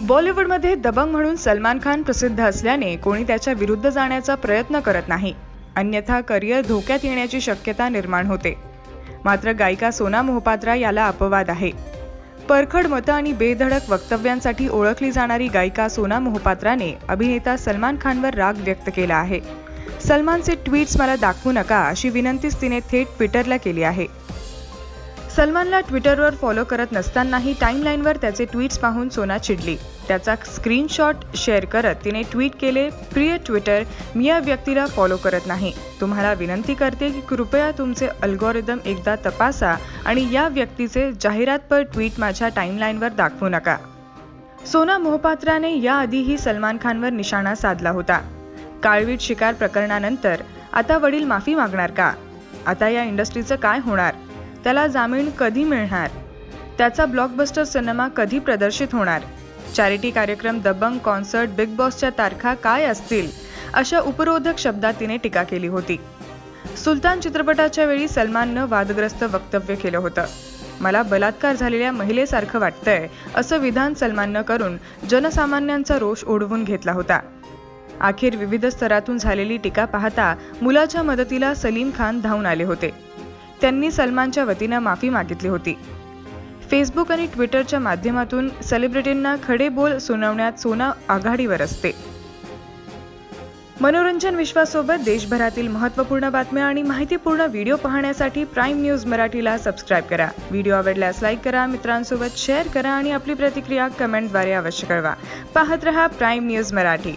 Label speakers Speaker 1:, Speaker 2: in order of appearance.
Speaker 1: बॉलिवूडमध्ये दबंग म्हणून सलमान खान प्रसिद्ध असल्याने कोणी त्याच्या विरुद्ध जाण्याचा प्रयत्न करत नाही. अन्यथा करिअर धोक्यात येण्याची शक्यता निर्माण होते. मात्र गायिका सोना मोहपात्रा याला अपवाद आहे. परखड मतं आणि बेधडक वक्तव्यांसाठी ओळखली जाणारी गायिका सोना मोहपात्राने अभिनेता सलमान खानवर राग व्यक्त केला आहे. सलमानचे ट्विट्स मला दाखवू नका अशी विनंतीच तिने थेट ट्विटरला केली आहे. सलमानला ट्विटरवर फॉलो करत नसतानाही टाईमलाईनवर त्याचे ट्विट्स पाहून सोना चिडली. त्याचा स्क्रीनशॉट शेअर करत तिने ट्विट केले प्रिय ट्विटर मी या व्यक्तीला फॉलो करत नाही. तुम्हाला विनंती करते की कृपया तुमचे अल्गोरिदम एकदा तपासा आणि या व्यक्तीचे जाहिरातपर ट्विट माझ्या टाईमलाईनवर दाखवू नका. सोना मोहपात्राने याआधीही सलमान खानवर निशाणा साधला होता. काळवीट शिकार प्रकरणानंतर आता वडील माफी मागणार का? आता या इंडस्ट्रीचं काय होणार? त्याला जामीन कधी मिळणार? त्याचा ब्लॉकबस्टर सिनेमा कधी प्रदर्शित होणार? चॅरिटी कार्यक्रम दबंग कॉन्सर्ट बिग बॉसच्या तारखा काय असतील? अशा उपरोधक शब्दात तिने टीका केली होती. सुलतान चित्रपटाच्या वेळी सलमाननं वादग्रस्त वक्तव्य केलं होतं. मला बलात्कार झालेल्या महिलेसारखं वाटतंय असं विधान सलमाननं करून जनसामान्यांचा रोष ओढवून घेतला होता. अखेर विविध स्तरातून झालेली टीका पाहता मुलाच्या मदतीला सलीम खान धावून आले होते. त्यांनी सलमानच्या वतीनं माफी मागितली होती. फेसबुक आणि ट्विटरच्या माध्यमातून सेलिब्रिटींना खडे बोल सुनावण्यात सोना आघाडीवर असते. मनोरंजन विश्वासोबत देशभरातील महत्त्वपूर्ण बातम्या आणि माहितीपूर्ण व्हिडिओ पाहण्यासाठी प्राईम न्यूज मराठीला सबस्क्राईब करा. व्हिडिओ आवडल्यास लाईक करा मित्रांसोबत शेअर करा आणि आपली प्रतिक्रिया कमेंटद्वारे अवश्य कळवा. पाहत रहा प्राईम न्यूज मराठी.